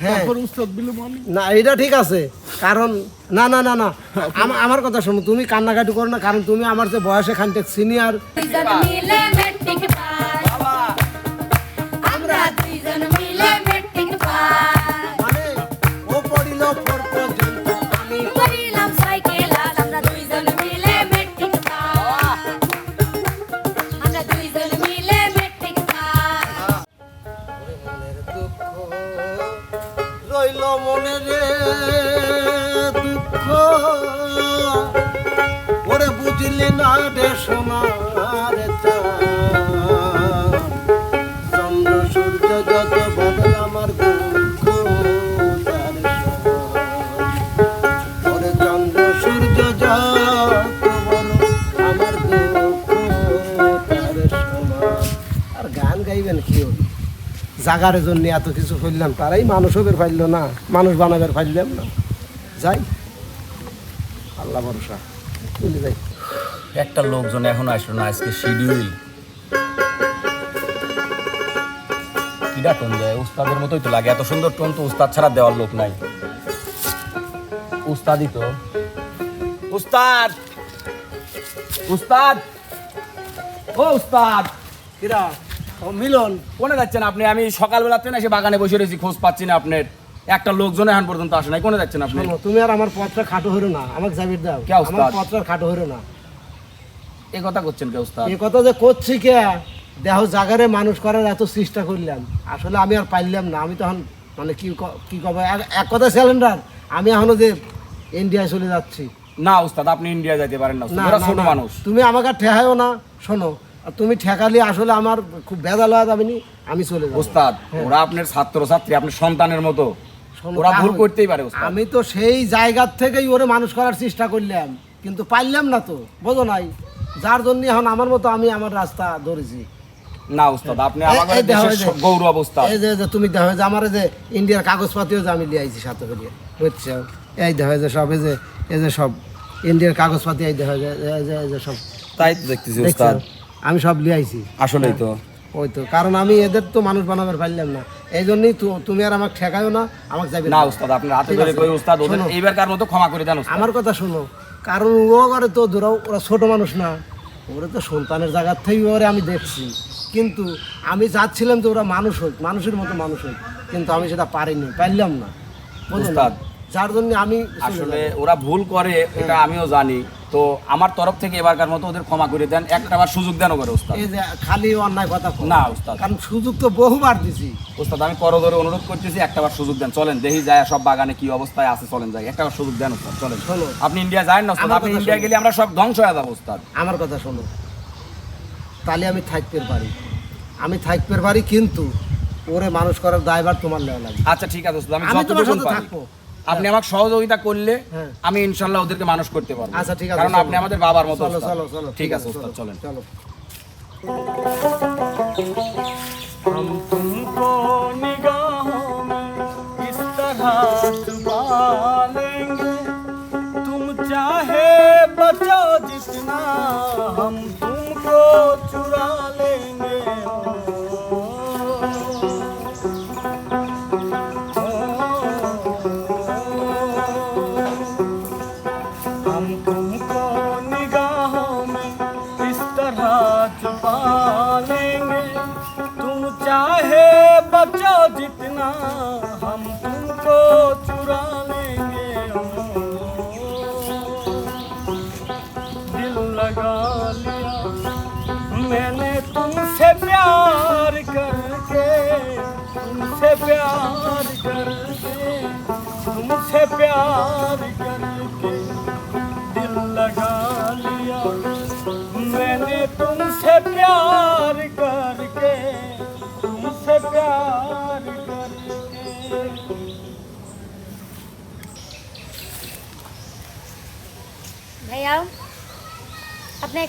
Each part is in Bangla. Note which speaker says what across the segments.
Speaker 1: হ্যাঁ। না এটা ঠিক আছে। কারণ না না না না। আমা- আমার কথা শোনো তুমি কান্নাকাটি করো না কারণ তুমি আমার যে বয়সে খানটেক সিনিয়র চন্দ্র, সূর্য সূর্য আর গান গাইবেন কি হল জাগারের জন্য এত কিছু করলাম, তারাই মানুষ বের ফাইল না, মানুষ বানাবের ফাইলাম না। যাই, আল্লাহ ভরসা।
Speaker 2: একটা লোকজন এখন আসলো না আজকে শিডিউল কিরা টোন দেয়? উস্তাদের মতোই তো লাগে। এত সুন্দর টোন তো উস্তাদ ছাড়া দেওয়ার লোক নাই। উস্তাদই তো। উস্তাদ! উস্তাদ! ও উস্তাদ!
Speaker 1: কিরা? ও মিলন
Speaker 2: কোনে যাচ্ছেন আপনি? আমি সকালবেলা ট্রেন এসে বাগানে বসে রয়েছি খোঁজ পাচ্ছি না আপনার। একটা লোকজন এখন পর্যন্ত আসে নাই। কোনে যাচ্ছেন আপনি?
Speaker 1: তুমি আর আমার পথটা খাটো হইরো না। আমাকে জাবির দাও? আমার পথটা খাটো হইরো না।
Speaker 2: এই কথা করছেন কে উস্তাদ?
Speaker 1: এ কথা যে করছি কে? দেহ জাগারে মানুষ করার এত চেষ্টা করলাম। আসলে আমি আর পাইলাম না। আমি তখন মানে কি ক- কব? এক- কথা সিলিন্ডার আমি এখনও যে ইন্ডিয়ায় চলে যাচ্ছি।
Speaker 2: না উস্তাদ আপনি ইন্ডিয়া যাইতে পারেন না ওরা ছোট মানুষ।
Speaker 1: তুমি আমাকে আর ঠেহাইও না শোনো। আর তুমি ঠেকালে আসলে আমার খুব বেজাল হয়ে নি, আমি চলে যাব।
Speaker 2: উস্তাদ ওরা আপনার ছাত্র ছাত্রী আপনার সন্তানের মতো। ওরা ভুল করতেই পারে
Speaker 1: আমি তো সেই জায়গার থেকেই ওরে মানুষ করার চেষ্টা করলাম। কিন্তু পারলাম না তো বোঝো নাই। যার জন্য এখন আমার মতো আমি আমার রাস্তা ধরেছি।
Speaker 2: না উস্তাদ আপনি আমাদের দেশের গৌরব উস্তাদ।
Speaker 1: এই যে তুমি দেখো যে আমার যে ইন্ডিয়ার কাগজপাতিও যে আমি আইছি সাথে করে বুঝছ? এই দেখো যে সব এই যে এই যে সব ইন্ডিয়ার কাগজপাতি এই দেখো যে সব।
Speaker 2: তাই তো দেখতেছি উস্তাদ।
Speaker 1: আমি সব আইছি।
Speaker 2: আসলেই তো।
Speaker 1: ওই তো। কারণ আমি এদের তো মানুষ বানাবার পারলাম না। এই জন্যই তুমি আর আমাকে ঠেকায়ও না আমাকে যাবে
Speaker 2: না উস্তাদ আপনি হাতে ধরে। কই উস্তাদ ওদের
Speaker 1: শোনো।
Speaker 2: এইবারকার মতো ক্ষমা করে দেন
Speaker 1: আমার কথা শোনো। কারণ ও করে তো ধরো ওরা ছোট মানুষ না। ওরা তো সন্তানের জায়গার থেকে ওরে আমি দেখছি। কিন্তু আমি যাচ্ছিলাম যে ওরা মানুষ হোক, মানুষের মতো মানুষ হোক। কিন্তু আমি সেটা পারিনি, পারলাম না।
Speaker 2: বুঝলাম।
Speaker 1: যার জন্য আমি
Speaker 2: আসলে ওরা ভুল করে এটা আমিও জানি। তো আমার তরফ থেকে এবারকার মতো ওদের ক্ষমা করে দেন। একটা বার সুযোগ দেন করে উস্তাদ
Speaker 1: এই যে খালি অন্যায় কথা।
Speaker 2: না উস্তাদ
Speaker 1: কারণ সুযোগ তো বহুবার দিছি।
Speaker 2: উস্তাদ আমি করদরে অনুরোধ করতেছি একটা বার সুযোগ দেন। চলেন দেখি যায় সব বাগানে কি অবস্থায় আছে চলেন যাই। একটা বার সুযোগ দেন উস্তাদ চলেন। আপনি ইন্ডিয়া যান না উস্তাদ আপনি ইন্ডিয়া গেলে আমরা সব ধ্বংস হয়ে যাব উস্তাদ
Speaker 1: আমার কথা শোনো। তাহলে আমি থাকতে পারি। আমি থাকতে পারি কিন্তু ওরে মানুষ করার দায়ভার তোমার নেওয়া লাগবে।
Speaker 2: আচ্ছা ঠিক আছে উস্তাদ আমি যতটুকু পারি।
Speaker 1: থাকব।
Speaker 2: আপনি আমাকে সহযোগিতা করলে
Speaker 1: হ্যাঁ।
Speaker 2: আমি ইনশাল্লাহ ওদেরকে মানুষ করতে পারব।
Speaker 1: আচ্ছা ঠিক আছে
Speaker 2: কারণ আপনি আমাদের বাবার মতো
Speaker 1: চলো চলো চলো।
Speaker 2: ঠিক আছে চলেন।
Speaker 1: চলো।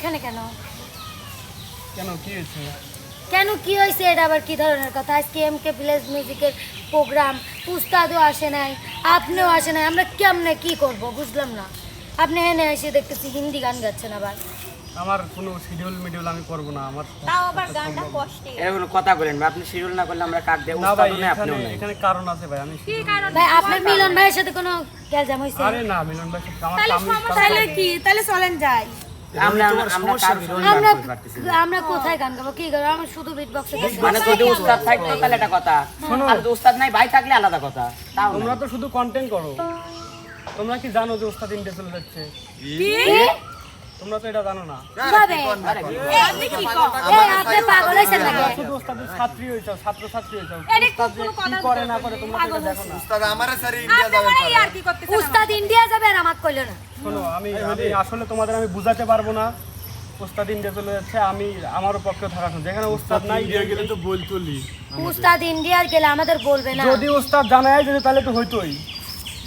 Speaker 3: এখানে কেন?
Speaker 4: কেন কি হয়েছে?
Speaker 3: কেন কি হয়েছে? এটা আবার কি ধরনের কথা? আজকে এম কে ভিলেজ মিউজিকের প্রোগ্রাম উস্তাদও আসে নাই আপনিও আসে নাই। আমরা কেমনে কি করব? বুঝলাম না। আপনি এনে এসে দেখতেছি হিন্দি গান গাচ্ছেন আবার।
Speaker 4: আমার কোনো শিডিউল মিডিউল আমি করব না আমার
Speaker 5: তাও আবার গানটা কষ্টে
Speaker 6: এরকম কথা বলেন ভাই আপনি শিডিউল না করলে আমরা কাট দেব
Speaker 4: না ভাই
Speaker 6: উস্তাদও
Speaker 4: এখানে
Speaker 6: আপনিও নেই।
Speaker 4: এখানে কারণ আছে ভাই আমি
Speaker 5: কি কারণ?
Speaker 3: ভাই আপনার মিলন ভাইয়ের সাথে কোনো গ্যালজাম হয়েছে?
Speaker 4: আরে না মিলন ভাই সাথে আমার
Speaker 5: তাহলে সমস্যা তাহলে কি? তাহলে চলেন যাই।
Speaker 6: আমরা
Speaker 3: কোথায় গান গাবো? কি গাবো? আমরা শুধু বিট বক্সে
Speaker 6: মানে যদি উস্তাদ থাকতো তাহলে একটা কথা। আর যদি উস্তাদ নাই ভাই থাকলে আলাদা কথা।
Speaker 4: তোমরা তো শুধু কন্টেন্ট করো। তোমরা কি জানো যে ওস্তাদ ইন্ডিয়া চলে যাচ্ছে? তোমরা তো এটা জানো না।
Speaker 3: কীভাবে
Speaker 5: আপনি কি কর?
Speaker 3: এই আপনি পাগল হয়েছেন নাকি?
Speaker 4: ছাত্রী ছাত্র উস্তাদ কি করে না করে তোমরা তো দেখো না
Speaker 1: উস্তাদ আমারে স্যার ইন্ডিয়া
Speaker 5: আপনি
Speaker 1: যাবেন
Speaker 5: আর কি করতেছেন
Speaker 3: উস্তাদ ইন্ডিয়া যাবে আর আমাকে কইলো না।
Speaker 4: শোনো আমি আমি আসলে তোমাদের আমি বুঝাতে পারব না। উস্তাদ ইন্ডিয়া চলে যাচ্ছে আমি আমারও পক্ষে থাকা। যেখানে ওস্তাদ নাই গেলে তো
Speaker 3: উস্তাদ ইন্ডিয়ার গেলে আমাদের বলবে না।
Speaker 4: যদি ওস্তাদ জানায় যদি তাহলে তো হইতোই।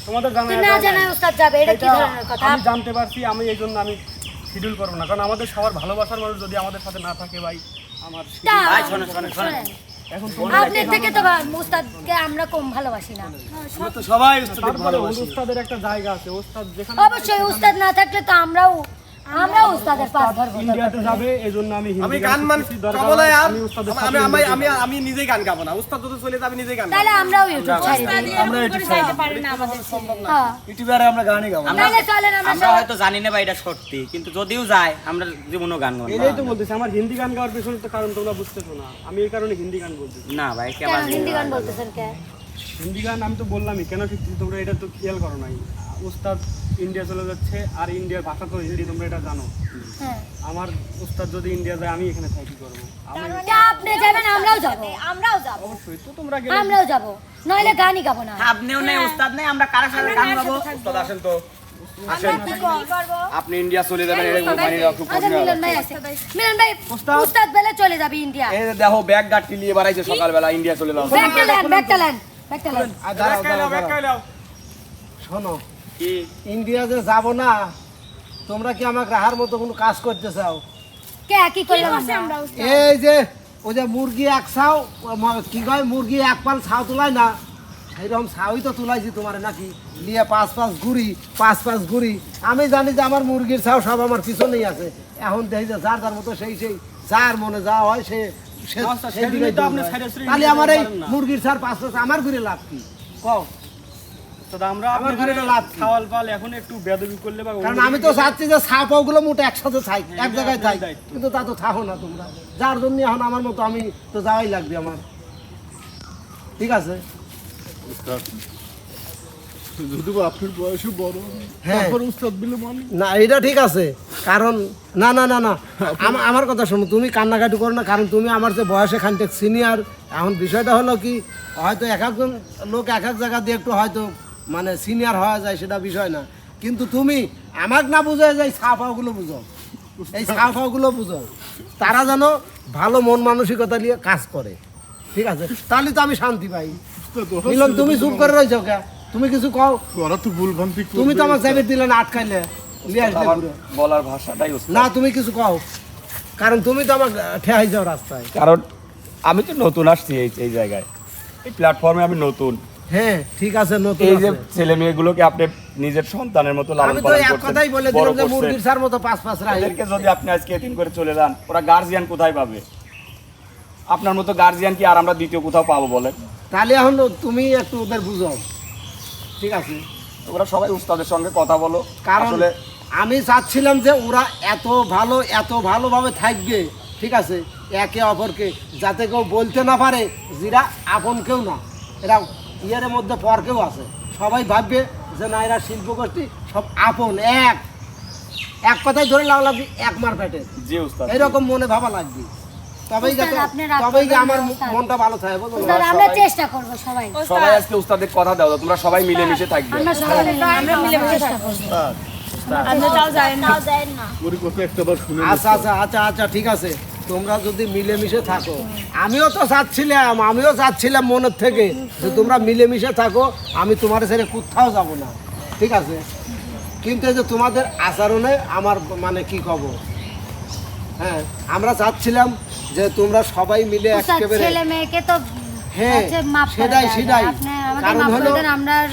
Speaker 4: তোমাদের জানায়
Speaker 3: না জানায়। উস্তাদ যাবে এটা কি ধরনের কথা?
Speaker 4: আমি জানতে পারছি আমি এই জন্য আমি শিডিউল করব না। কারণ আমাদের সবার ভালোবাসার মানুষ যদি আমাদের সাথে না থাকে ভাই আমার
Speaker 6: ভাই শোনো শোনো শোনো।
Speaker 3: শোনেন, আপনার থেকে তো বা- আমরা কম ভালোবাসি না।
Speaker 4: সবাই উস্তাদের একটা জায়গা আছে। উস্তাদ যেখানে
Speaker 3: অবশ্যই উস্তাদ না থাকলে তো আমরাও আমরাও উস্তাদের পাশ ধরবো
Speaker 4: ইন্ডিয়াতে যাবে এই জন্য আমি হিন্দি
Speaker 1: আমি গান মান আর
Speaker 4: আমি
Speaker 1: আমি আমি আমি নিজেই গান গাবো না। উস্তাদ যদি চলে যাবে নিজেই গান
Speaker 3: তাহলে আমরাও ইউটিউব ছাড়ি।
Speaker 5: আমরা যাইতে পারি না। আমাদের
Speaker 3: হ্যাঁ।
Speaker 1: আমরা গানই গাবো
Speaker 6: আমরা
Speaker 3: চলেন আমরা
Speaker 6: আমরা হয়তো জানি না ভাই এটা সত্যি কিন্তু যদিও যায় আমরা জীবনও গান গাবো
Speaker 4: এটাই তো বলতেছি আমার হিন্দি গান গাওয়ার পেছনে তো কারণ তোমরা বুঝতেছো না। আমি এই কারণে হিন্দি গান বলতেছি।
Speaker 6: না ভাই
Speaker 3: কেন
Speaker 6: কেমন
Speaker 3: হিন্দি গান বলতেছেন কে?
Speaker 4: হিন্দি গান আমি তো বললামই কেন শিখতেছি তোমরা এটা তো খেয়াল করো নাই? উস্তাদ ইন্ডিয়া চলে যাচ্ছে আর ইন্ডিয়ার ভাষা তো হিন্দি তোমরা এটা জানো।
Speaker 3: হ্যাঁ।
Speaker 4: আমার উস্তাদ যদি ইন্ডিয়া যায় আমি এখানে থাকি করব। আমি
Speaker 3: আপনি যাবেন আমরাও যাব।
Speaker 5: আমরাও যাব।
Speaker 4: অবশ্যই তো তোমরা গেলে
Speaker 3: আমরাও যাব। নইলে গানই গাবো না।
Speaker 6: আপনিও নেই উস্তাদ নেই আমরা সাথে গান গাবো?
Speaker 2: উস্তাদ আসেন তো। আপনি ইন্ডিয়া চলে যাবেন এটা কোম্পানি খুব
Speaker 3: আচ্ছা মিলন ভাই আছে। মিলন ভাই উস্তাদ। বেলে চলে যাবে ইন্ডিয়া।
Speaker 2: এই দেখো ব্যাগ গাড়ি নিয়ে বাড়াইছে সকালবেলা ইন্ডিয়া চলে যাও।
Speaker 3: ব্যাগটা লেন ব্যাগটা লেন ব্যাগটা লেন
Speaker 1: আর দাঁড়াও, দাঁড়াও, দাঁড়াও। শোনো
Speaker 6: কি?
Speaker 1: ইন্ডিয়া যে যাব না তোমরা কি আমাকে রাহার মতো কোনো কাজ করতে চাও?
Speaker 3: কে কি করলাম আমরা?
Speaker 5: আমরা
Speaker 1: এই যে ওই যে মুরগি এক ছাও কি কয় মুরগি এক পাল ছাও তোলায় না? ছাউই তো তুলাইছি তোমার নাকি? নিয়ে পাঁচ পাঁচ ঘুরি পাঁচ পাঁচ ঘুরি আমি জানি যে আমার মুরগির ছাও সব আমার পিছনেই আছে। এখন দেখি যে যার যার মতো সেই সেই যার মনে যা হয় সে সে-
Speaker 4: আচ্ছা,
Speaker 1: তাহলে আমার এই মুরগির ছাড় পাঁচ পাঁচ আমার ঘুরে লাভ কি? কও।
Speaker 4: তো আমরা
Speaker 1: আমার ঘরে
Speaker 4: ঘরে
Speaker 1: এটা লাভ কি?
Speaker 4: খাওয়াল পাল এখন একটু বেদবি করলে বা
Speaker 1: কারণ আমি তো চাচ্ছি যে ছাপগুলো মোটে একসাথে থাই এক জায়গায় থাই কিন্তু তা তো থাকো না তোমরা। যার জন্য এখন আমার মতো আমি তো যাওয়াই লাগবে আমার। ঠিক আছে? হ্যাঁ।
Speaker 7: তারপর উস্তাদ বিলে
Speaker 1: না এটা ঠিক আছে। কারণ না না না না। আমার কথা শোনো তুমি কান্নাকাটি করো না কারণ তুমি আমার যে বয়সে খানটেক সিনিয়র এখন বিষয়টা হলো কি হয়তো এক একজন লোক এক এক জায়গা দিয়ে একটু হয়তো মানে সিনিয়র হওয়া যায় সেটা বিষয় না। কিন্তু তুমি আমাকে না বুঝে যায় ছাপাগুলো বুঝো। এই ছাপাগুলো বুঝো। তারা যেন ভালো মন মানসিকতা নিয়ে কাজ করে। ঠিক আছে? তাহলে তো আমি শান্তি পাই। মিলন তুমি চুপ করে রয়েছো কে? তুমি কিছু কও?
Speaker 7: ওরা তো ভুল ভ্রান্তি
Speaker 1: তুমি তো। আমার জাবির দিলে না আটকাইলে।
Speaker 2: বলার ভাষাটাই
Speaker 1: না তুমি কিছু কও। কারণ তুমি তো আমার ঠেহাই যাও রাস্তায়।
Speaker 2: কারণ আমি তো নতুন আসছি এই এই জায়গায়। এই প্ল্যাটফর্মে আমি নতুন।
Speaker 1: হ্যাঁ ঠিক আছে নতুন
Speaker 2: এই যে ছেলে মেয়েগুলোকে আপনি নিজের সন্তানের মতো লালন
Speaker 1: আমি তো এক কথাই বলে দিলাম যে মুরগির সার মতো পাঁচ পাঁচ
Speaker 2: এদেরকে যদি আপনি আজকে এতিম করে চলে যান ওরা গার্জিয়ান কোথায় পাবে? আপনার মতো গার্জিয়ান কি আর আমরা দ্বিতীয় কোথাও পাবো বলেন?
Speaker 1: তাহলে এখন তুমি একটু ওদের বুঝাও। ঠিক আছে?
Speaker 2: ওরা সবাই উস্তাদের সঙ্গে কথা বলো।
Speaker 1: কারণ আমি চাচ্ছিলাম যে ওরা এত ভালো এত ভালোভাবে থাকবে। ঠিক আছে? একে অপরকে যাতে কেউ বলতে না পারে যেটা আপন কেউ না। এরা ইয়ের মধ্যে পর কেউ আছে। সবাই ভাববে যে না এরা শিল্প গোষ্ঠী সব আপন এক। এক কথায় ধরে লাগলাম এক মার পেটে। এরকম মনে ভাবা লাগবে। তবেই যাতে তবেই যে আমার মনটা ভালো থাকে বুঝলো
Speaker 3: আমরা চেষ্টা করব সবাই।
Speaker 2: সবাই আজকে উস্তাদের কথা দাও তোমরা সবাই মিলেমিশে থাকবে।
Speaker 3: আমরা সবাই আমরা
Speaker 1: আচ্ছা আচ্ছা আচ্ছা আচ্ছা ঠিক আছে। তোমরা যদি মিলেমিশে থাকো আমিও তো চাচ্ছিলাম আমিও চাচ্ছিলাম মনের থেকে যে তোমরা মিলেমিশে থাকো আমি তোমার ছেড়ে কোথাও যাব না। ঠিক আছে? কিন্তু এই যে তোমাদের আচরণে আমার মানে কি কব? হ্যাঁ আমরা চাচ্ছিলাম যে তোমরা সবাই মিলে একেবারে
Speaker 3: ছেলে মেয়েকে তো
Speaker 1: হ্যাঁ সেটাই সেটাই। কারণ হলো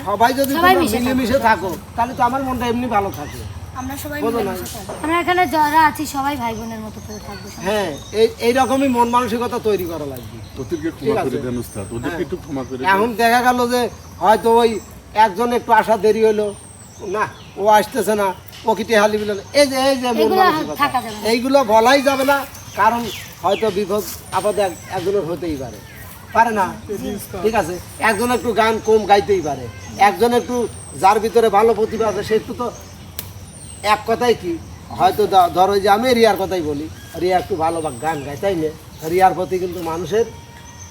Speaker 1: সবাই যদি তোমরা মিলেমিশে থাকো তাহলে তো আমার মনটা এমনি ভালো থাকে।
Speaker 5: আমরা সবাই
Speaker 1: বোঝো না।
Speaker 5: মিলেমিশে থাকব।
Speaker 3: আমরা এখানে যারা আছি সবাই ভাই বোনের মতো করে থাকব
Speaker 1: হ্যাঁ এই এইরকমই মন মানসিকতা তৈরি করা লাগবে।
Speaker 7: ওদেরকে ক্ষমা করে দেন উস্তাদ। ওদেরকে একটু ক্ষমা করে
Speaker 1: এখন দেখা গেল যে হয়তো ওই একজন একটু আসা দেরি হলো না ও আসতেছে না প্রকৃতি হালি বিল এই যে এই যে মন মানসিকতা। এইগুলো বলাই যাবে না কারণ হয়তো বিপদ আপদ একজনের হতেই পারে। পারে না? ঠিক আছে? একজন একটু গান কম গাইতেই পারে। একজন একটু যার ভিতরে ভালো প্রতিভা আছে সে একটু তো এক কথাই কি? হয়তো ধরো যে আমি রিয়ার কথাই বলি। রিয়া একটু ভালো গান গায় তাই না? রিয়ার প্রতি কিন্তু মানুষের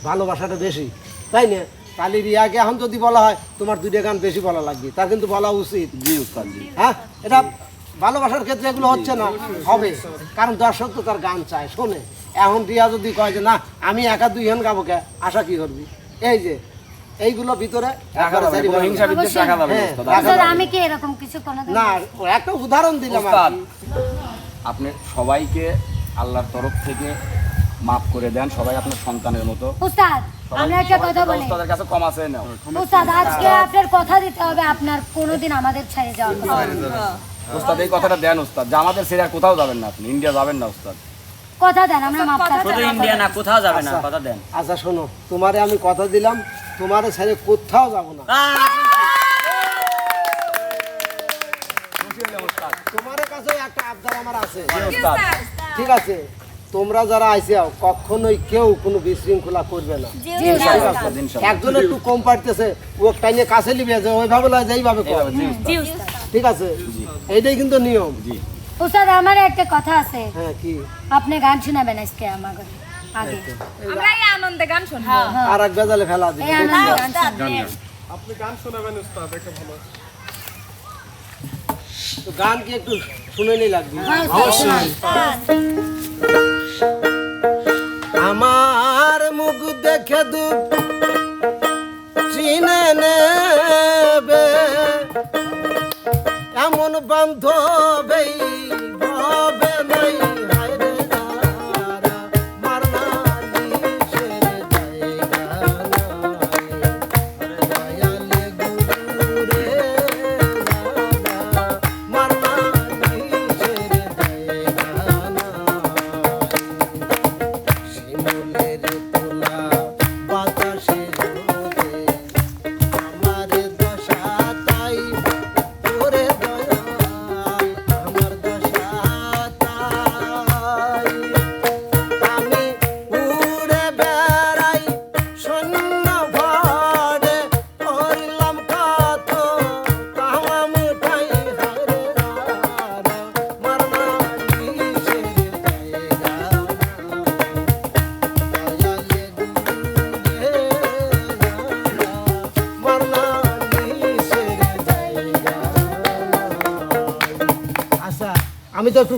Speaker 1: ভালোবাসাটা বেশি তাই না? তাহলে রিয়াকে এখন যদি বলা হয় তোমার দুইটা গান বেশি বলা লাগবে তার কিন্তু বলা উচিত। হ্যাঁ? এটা ভালোবাসার ক্ষেত্রে এগুলো হচ্ছে না হবে। কারণ দর্শক তো তার গান চায় শোনে। এখন রিয়া যদি কয় যে না আমি একা দুই গান গাবো কে আশা কি করবি? এই যে এইগুলো ভিতরে হ্যাঁ,
Speaker 2: উস্তাদ।
Speaker 1: রাখা
Speaker 3: স্যার
Speaker 1: যাবে
Speaker 3: আমি কি এরকম কিছু
Speaker 1: না একটা উদাহরণ দিলাম।
Speaker 2: আপনি সবাইকে আল্লাহর তরফ থেকে মাফ করে দেন সবাই আপনার সন্তানের মতো।
Speaker 3: উস্তাদ আমরা একটা কথা বলি।
Speaker 2: উস্তাদের কাছে কম আছে নাও।
Speaker 3: উস্তাদ আজকে আপনার কথা দিতে হবে আপনার কোনোদিন আমাদের ছেড়ে
Speaker 2: উস্তাদ এই কথাটা দেন উস্তাদ। যে আমাদের ছেড়ে কোথাও যাবেন না আপনি ইন্ডিয়া যাবেন না উস্তাদ।
Speaker 3: কথা দেন আমরা মাপ।
Speaker 6: শুধু ইন্ডিয়া না কোথাও যাবে না কথা দেন।
Speaker 1: আচ্ছা শোনো তোমারে আমি কথা দিলাম তোমারে ছেড়ে কোথাও যাব না। তোমার কাছে একটা আবদার আমার আছে। ঠিক আছে তোমরা যারা আইসে কখনোই কেউ কোনো বিশৃঙ্খলা করবে না। একজন একটু কম পারতেছে ও টাইনে কাছে লিবে যে ওইভাবে যেইভাবে। ঠিক আছে? এইটাই কিন্তু নিয়ম।
Speaker 3: উস্তাদ আমার একটা কথা আছে।
Speaker 1: হ্যাঁ কি?
Speaker 3: আপনি গান শোনাবেন আজকে আমাকে আগে।
Speaker 5: আমরা এই আনন্দে গান শুনব।
Speaker 1: আর এক বেজালে ফেলা
Speaker 3: এই আনন্দে গান শোনাবেন।
Speaker 4: আপনি গান শোনাবেন উস্তাদ একটা ভালো।
Speaker 1: তো গান কি একটু শুনে নি লাগবে
Speaker 3: হ্যাঁ, উস্তাদ,
Speaker 1: আমার মুখ দেখে দুঃখ চিনে নেবে। এমন বান্ধবে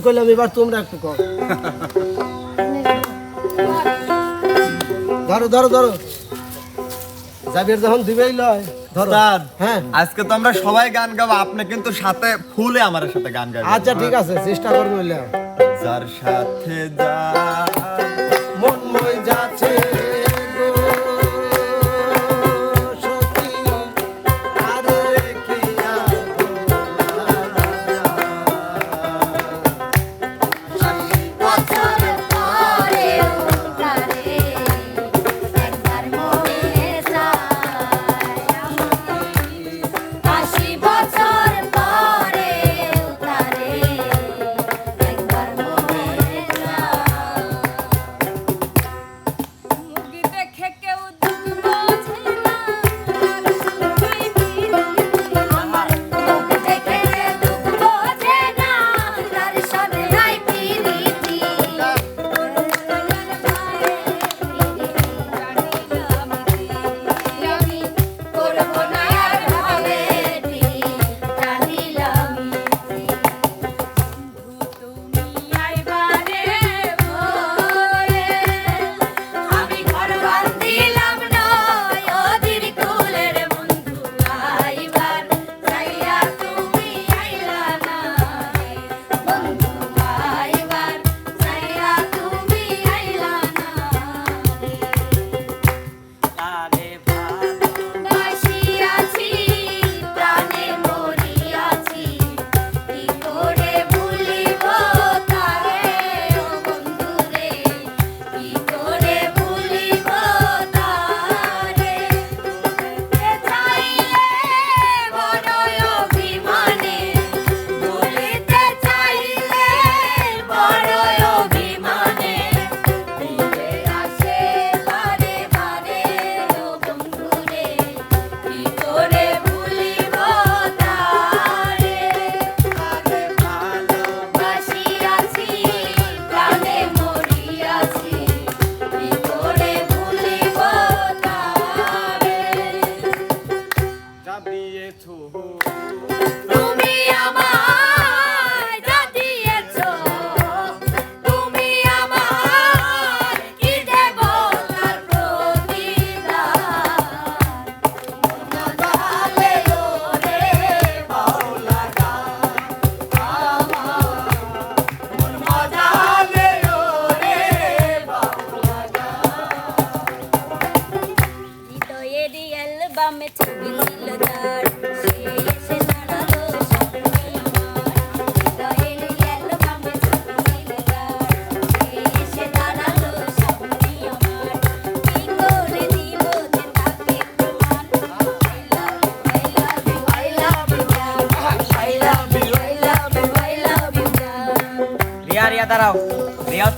Speaker 1: কইলাম এবার তোমরা একটু কর। ধরো ধরো ধরো। জাবির যখন দিবেই লয় হ্যাঁ।
Speaker 8: আজকে তো আমরা সবাই গান গাবো আপনি কিন্তু সাথে ফুলে আমার সাথে গান গাবেন।
Speaker 1: আচ্ছা ঠিক আছে চেষ্টা করব
Speaker 8: যার সাথে যা
Speaker 1: মন মই যাচ্ছে।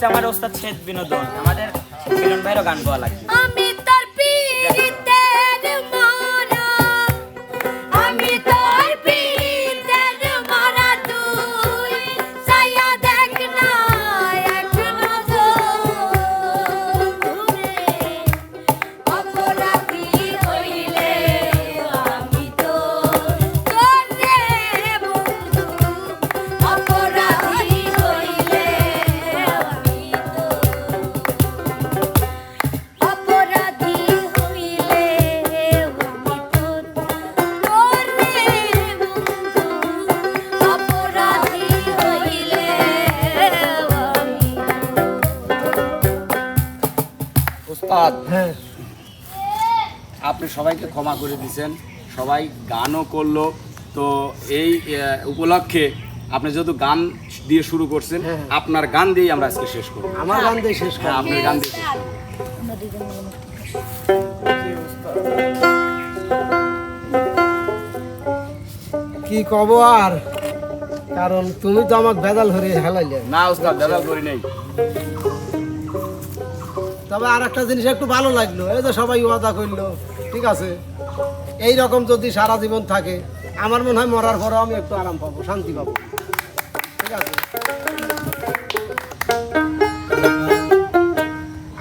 Speaker 3: হচ্ছে আমার ওস্তাদ শেষ বিনোদন। আমাদের বিনোদন ভাইয়েরও গান গাওয়া লাগে
Speaker 2: উস্তাদ
Speaker 1: হ্যাঁ।
Speaker 2: আপনি সবাইকে ক্ষমা করে দিয়েছেন। সবাই গানও করল। তো এই উপলক্ষে আপনি যেহেতু গান দিয়ে শুরু করছেন
Speaker 1: হ্যাঁ।
Speaker 2: আপনার গান দিয়েই আমরা আজকে শেষ করব।
Speaker 1: আমার গান দিয়ে শেষ
Speaker 2: হ্যাঁ
Speaker 1: করি
Speaker 2: আপনার গান দিয়ে শেষ করব।
Speaker 1: কি কব আর? কারণ তুমি তো আমাকে ভেজাল ধরে হেলাইলে।
Speaker 2: না উস্তাদ দাদা করি নেই।
Speaker 1: তবে আর একটা জিনিস একটু ভালো লাগল এই যে সবাই ওয়াদা করল ঠিক আছে? এই রকম যদি সারা জীবন থাকে আমার মনে হয় মরার পরেও আমি একটু আরাম পাবো শান্তি পাবো। ঠিক আছে?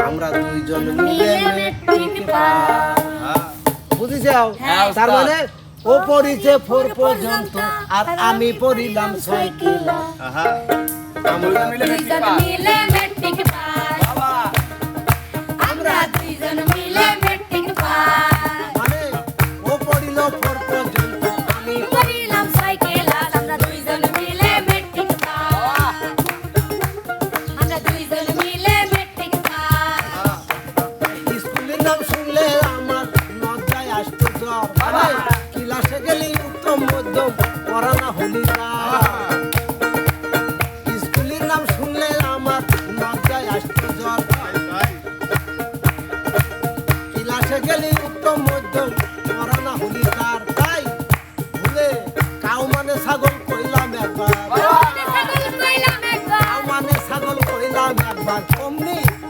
Speaker 1: আমরা দুইজন মিলে পাস। বুঝেছাও
Speaker 2: হ্যাঁ,
Speaker 1: তার মানে ও পড়িছে ফোর পর্যন্ত আর আমি পড়িলাম ছয় ক্লাস
Speaker 2: আমরা মিলে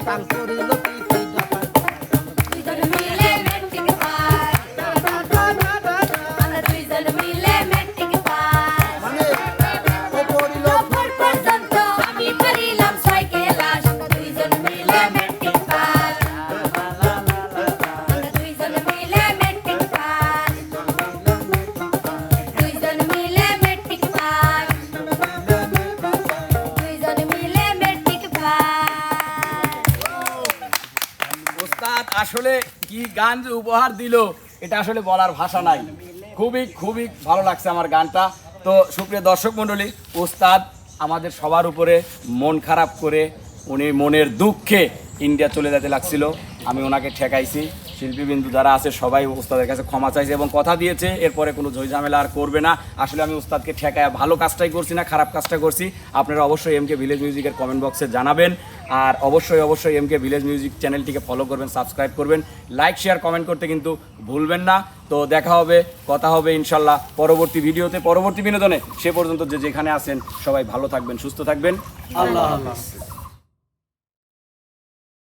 Speaker 1: কাল করিল
Speaker 2: গান যে উপহার দিল, এটা আসলে বলার ভাষা নাই। খুবই খুবই ভালো লাগছে আমার গানটা। তো সুপ্রিয় দর্শক মণ্ডলী, ওস্তাদ আমাদের সবার উপরে মন খারাপ করে, উনি মনের দুঃখে ইন্ডিয়া চলে যেতে লাগছিল। আমি ওনাকে ঠেকাইছি। শিল্পীবিন্দু যারা আছে, সবাই ওস্তাদের কাছে ক্ষমা চাইছে এবং কথা দিয়েছে। এরপরে কোনো ঝামেলা আর করবে না। আসলে আমি ওস্তাদকে ঠেকায় ভালো কাজটাই করছি না, খারাপ কাজটা করছি। আপনারা অবশ্যই এম কে ভিলেজ মিউজিকের কমেন্ট বক্সে জানাবেন। আর অবশ্যই অবশ্যই এম কে ভিলেজ মিউজিক চ্যানেলটিকে ফলো করবেন সাবস্ক্রাইব করবেন। লাইক শেয়ার কমেন্ট করতে কিন্তু ভুলবেন না। তো দেখা হবে, কথা হবে ইনশাল্লাহ পরবর্তী ভিডিওতে, পরবর্তী বিনোদনে। সে পর্যন্ত যে যেখানে আছেন, সবাই ভালো থাকবেন, সুস্থ থাকবেন। আল্লাহ হাফেজ।